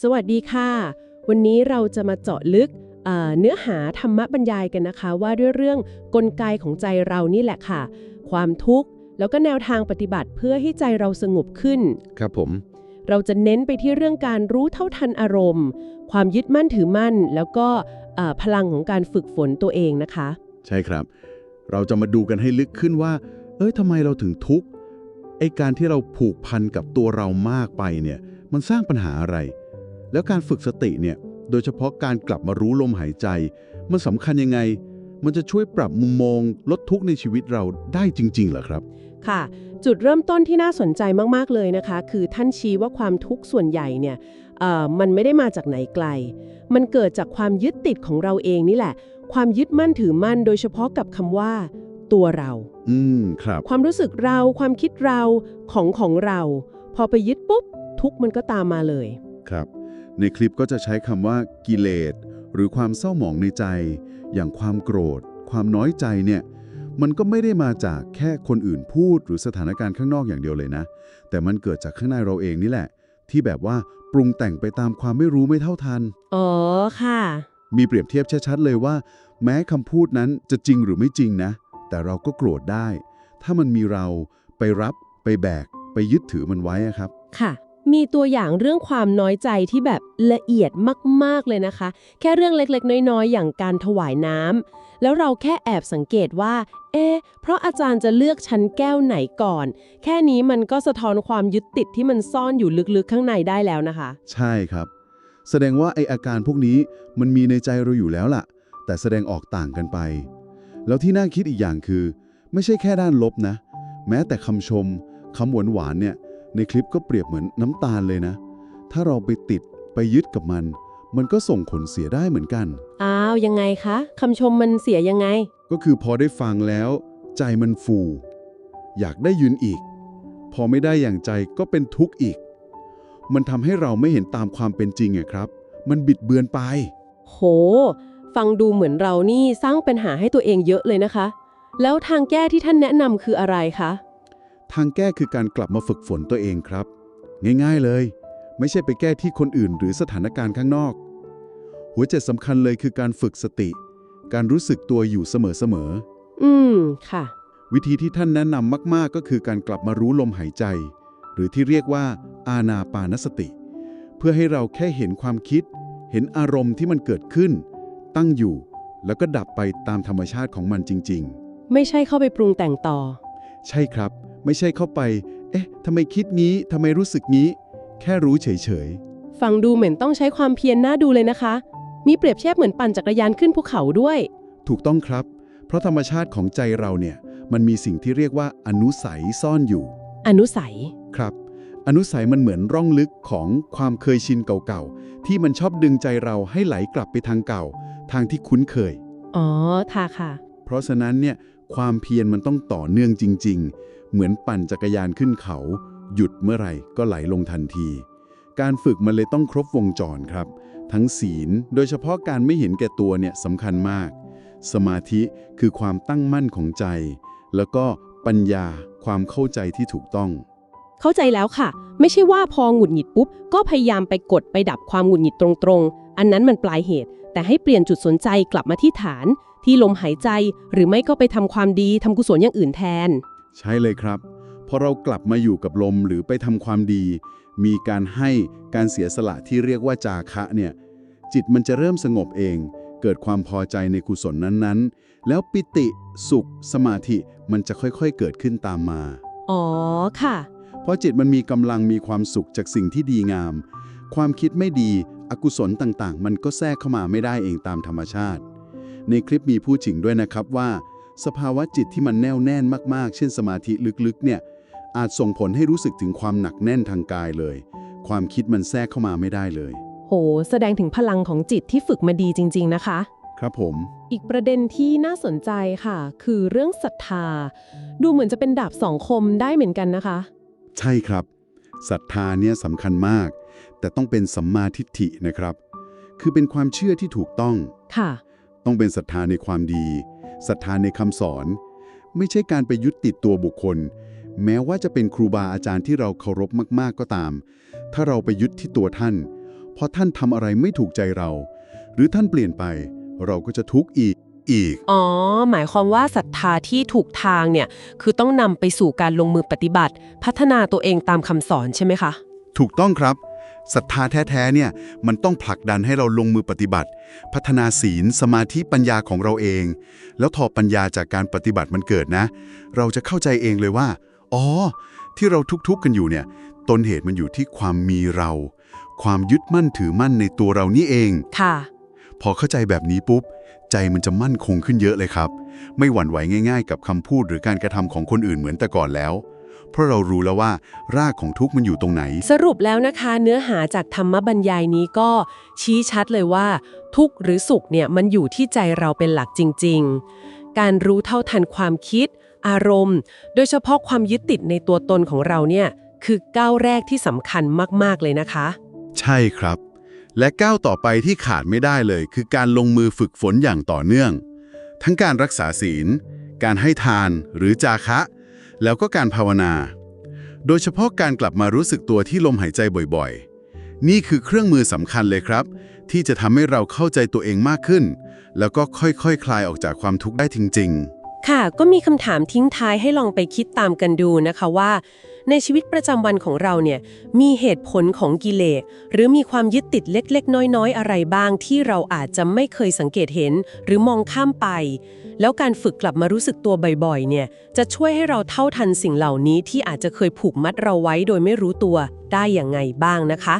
สวัสดีค่ะ วันนี้เราจะมาเจาะลึกเอ่อเนื้อหาธรรมบรรยายกันนะคะ ว่าด้วยเรื่องกลไกของใจเรานี่แหละค่ะ ความทุกข์แล้วก็แนวทางปฏิบัติเพื่อให้ใจเราสงบขึ้น ครับผม เราจะเน้นไปที่เรื่องการรู้เท่าทันอารมณ์ ความยึดมั่นถือมั่น แล้วก็เอ่อพลังของการฝึกฝนตัวเองนะคะ ใช่ครับ เราจะมาดูกันให้ลึกขึ้นว่า เอ้ยทำไมเราถึงทุกข์ไอ้การที่เราผูกพันกับตัวเรามากไปเนี่ย มันสร้างปัญหาอะไร แล้วการฝึกสติเนี่ยโดยเฉพาะการกลับมารู้ลมหายใจ มันสำคัญยังไง มันจะช่วยปรับมุมมองลดทุกข์ในชีวิตเราได้จริงๆเหรอครับ ค่ะ จุดเริ่มต้นที่น่าสนใจมากๆเลยนะคะ คือท่านชี้ว่าความทุกข์ส่วนใหญ่เนี่ยเอ่อมันไม่ได้มาจากไหนไกล มันเกิดจากความยึดติดของเราเองนี่แหละ ความยึดมั่นถือมั่นโดยเฉพาะกับคำว่า ตัวเรา อืมครับ ความรู้สึกเราความคิดเราของของเรา พอไปยึดปุ๊บทุกข์มันก็ตามมาเลย ครับ ในคลิปก็จะใช้คำว่ากิเลสหรือความเศร้าหมองในใจ อย่างความโกรธ ความน้อยใจเนี่ยมันก็ไม่ได้มาจากแค่คนอื่นพูดหรือสถานการณ์ข้างนอกอย่างเดียวเลยนะ แต่มันเกิดจากข้างในเราเองนี่แหละ ที่แบบว่าปรุงแต่งไปตามความไม่รู้ไม่เท่าทัน อ๋อค่ะ มีเปรียบเทียบชัดๆเลยว่า แม้คำพูดนั้นจะจริงหรือไม่จริงนะ แต่เราก็โกรธได้ ถ้ามันมีเราไปรับ ไปแบก ไปยึดถือมันไว้อะครับ ค่ะ มีตัวอย่างเรื่องความน้อยใจที่แบบละเอียดมาก ๆ เลยนะคะ แค่เรื่องเล็กๆ น้อย ๆ อย่างการถวายน้ำแล้วเราแค่แอบสังเกตว่า เอ๊ะเพราะอาจารย์จะเลือกชั้นแก้วไหนก่อน แค่นี้มันก็สะท้อนความยึดติดที่มันซ่อนอยู่ลึกๆ ข้างในได้แล้วนะคะ ใช่ครับ แสดงว่าไออาการพวกนี้มันมีในใจเราอยู่แล้วล่ะ แต่แสดงออกต่างกันไป แล้วที่น่าคิดอีกอย่างคือ ไม่ใช่แค่ด้านลบนะ แม้แต่คำชมคำหวานหวานๆเนี่ย ในคลิปก็เปรียบเหมือนน้ำตาลเลยนะ ถ้าเราไปติดไปยึดกับมัน มันก็ส่งผลเสียได้เหมือนกัน อ้าวยังไงคะคำชมมันเสียยังไง ก็คือพอได้ฟังแล้ว ใจมันฟู อยากได้ยืนอีก พอไม่ได้อย่างใจก็เป็นทุกข์อีก มันทำให้เราไม่เห็นตามความเป็นจริงอะครับ มันบิดเบือนไป โห ฟังดูเหมือนเรานี่สร้างปัญหาให้ตัวเองเยอะเลยนะคะ แล้วทางแก้ที่ท่านแนะนำคืออะไรคะ ทางแก้คือการกลับมาฝึกฝนตัวเองครับ ง่ายๆเลย ไม่ใช่ไปแก้ที่คนอื่นหรือสถานการณ์ข้างนอก หัวใจสำคัญเลยคือการฝึกสติ การรู้สึกตัวอยู่เสมออืมค่ะๆวิธีที่ท่านแนะนำมากๆ ก็คือการกลับมารู้ลมหายใจ หรือที่เรียกว่าอาณาปานสติ เพื่อให้เราแค่เห็นความคิด เห็นอารมณ์ที่มันเกิดขึ้น ตั้งอยู่ แล้วก็ดับไปตามธรรมชาติของมันจริง ๆ ไม่ใช่เข้าไปปรุงแต่งต่อ ใช่ครับ ไม่ใช่เข้าไป เอ๊ะทำไมคิดงี้ทำไมรู้สึกงี้ แค่รู้เฉยฟังดูเหมือนต้องใช้ความเพียรน่าดูเลยนะคะ มีเปรียบเทียบเหมือนปั่นจักรยานขึ้นภูเขาด้วยๆถูกต้องครับ เพราะธรรมชาติของใจเราเนี่ยมันมีสิ่งที่เรียกว่าอนุสัยซ่อนอยู่ อนุสัย ครับ อนุสัยมันเหมือนร่องลึกของความเคยชินเก่าๆ ที่มันชอบดึงใจเราให้ไหลกลับไปทางเก่า ทางที่คุ้นเคย อ๋อค่ะค่ะ เพราะฉะนั้นเนี่ยความเพียรมันต้องต่อเนื่องจริงๆ เหมือนปั่นจักรยานขึ้นเขา หยุดเมื่อไหร่ก็ไหลลงทันที การฝึกมันเลยต้องครบวงจรครับ ทั้งศีล โดยเฉพาะการไม่เห็นแก่ตัวเนี่ยสำคัญมาก สมาธิคือความตั้งมั่นของใจ แล้วก็ปัญญาความเข้าใจที่ถูกต้อง เข้าใจแล้วค่ะ ไม่ใช่ว่าพอหงุดหงิดปุ๊บ ก็พยายามไปกดไปดับความหงุดหงิดตรงๆ อันนั้นมันปลายเหตุ แต่ให้เปลี่ยนจุดสนใจกลับมาที่ฐาน ที่ลมหายใจหรือไม่ก็ไปทำความดีทำกุศลอย่างอื่นแทน ใช่เลยครับ พอเรากลับมาอยู่กับลมหรือไปทำความดี มีการให้การเสียสละที่เรียกว่าจาคะเนี่ย จิตมันจะเริ่มสงบเอง เกิดความพอใจในกุศลนั้นๆ แล้วปิติ สุข สมาธิมันจะค่อยๆ เกิดขึ้นตามมา อ๋อ ค่ะ เพราะจิตมันมีกำลังมีความสุขจากสิ่งที่ดีงาม ความคิดไม่ดี อกุศลต่างๆ มันก็แทรกเข้ามาไม่ได้เองตามธรรมชาติ ในคลิปมีผู้จริงด้วยนะครับว่า สภาวะจิตที่มันแน่วแน่นมากๆ เช่นสมาธิลึกๆ เนี่ย อาจส่งผลให้รู้สึกถึงความหนักแน่นทางกายเลย ความคิดมันแทรกเข้ามาไม่ได้เลย โห แสดงถึงพลังของจิตที่ฝึกมาดีจริง ๆ นะคะ ครับผม อีกประเด็นที่น่าสนใจค่ะ คือเรื่องศรัทธา ดูเหมือนจะเป็นดาบสองคมได้เหมือนกันนะคะ ใช่ครับ ศรัทธาเนี่ยสำคัญมาก แต่ต้องเป็นสัมมาทิฏฐินะครับ คือเป็นความเชื่อที่ถูกต้อง ค่ะ ต้องเป็นศรัทธาในความดี ศรัทธาในคำสอน ไม่ใช่การไปยึดติดตัวบุคคล แม้ว่าจะเป็นครูบาอาจารย์ที่เราเคารพมาก ๆ ก็ตาม ถ้าเราไปยึดที่ตัวท่าน พอท่านทำอะไรไม่ถูกใจเรา หรือท่านเปลี่ยนไปเราก็จะทุกข์อีกอีก อ๋อ หมายความว่าศรัทธาที่ถูกทางเนี่ย คือต้องนำไปสู่การลงมือปฏิบัติ พัฒนาตัวเองตามคำสอนใช่ไหมคะ ถูกต้องครับ ศรัทธาแท้ๆเนี่ยมันต้องผลักดันให้เราลงมือปฏิบัติ พัฒนาศีล สมาธิปัญญาของเราเอง แล้วทอปัญญาจากการปฏิบัติมันเกิดนะ เราจะเข้าใจเองเลยว่า อ๋อ ที่เราทุกข์ๆกันอยู่เนี่ยต้นเหตุมันอยู่ที่ความมีเรา ความยึดมั่นถือมั่นในตัวเรานี่เองค่ะ พอเข้าใจแบบนี้ปุ๊บ ใจมันจะมั่นคงขึ้นเยอะเลยครับ ไม่หวั่นไหวง่าย ๆ กับคำพูดหรือการกระทำของคนอื่นเหมือนแต่ก่อนแล้ว เพราะเรารู้แล้วว่ารากของทุกข์มันอยู่ตรงไหน สรุปแล้วนะคะ เนื้อหาจากธรรมบรรยายนี้ก็ชี้ชัดเลยว่า ทุกข์หรือสุขเนี่ยมันอยู่ที่ใจเราเป็นหลักจริง ๆ การรู้เท่าทันความคิด อารมณ์ โดยเฉพาะความยึดติดในตัวตนของเราเนี่ยคือก้าวแรกที่สำคัญมากๆเลยนะคะ ใช่ครับ และก้าวต่อไปที่ขาดไม่ได้เลย คือการลงมือฝึกฝนอย่างต่อเนื่อง ทั้งการรักษาศีล การให้ทานหรือจาคะ แล้วก็การภาวนา โดยเฉพาะการกลับมารู้สึกตัวที่ลมหายใจบ่อยๆ นี่คือเครื่องมือสำคัญเลยครับ ที่จะทำให้เราเข้าใจตัวเองมากขึ้น แล้วก็ค่อยๆคคลายออกจากความทุกข์ได้จริง ๆ ค่ะ ก็มีคำถามทิ้งท้ายให้ลองไปคิดตามกันดูนะคะว่า ในชีวิตประจำวันของเราเนี่ยมีเหตุผลของกิเลสหรือมีความยึดติดเล็กๆ น้อยๆ อะไรบ้างที่เราอาจจะไม่เคยสังเกตเห็น หรือมองข้ามไป แล้วการฝึกกลับมารู้สึกตัวบ่อยๆ เนี่ยจะช่วยให้เราเท่าทันสิ่งเหล่านี้ที่อาจจะเคยผูกมัดเราไว้โดยไม่รู้ตัวได้อย่างไงบ้างนะคะ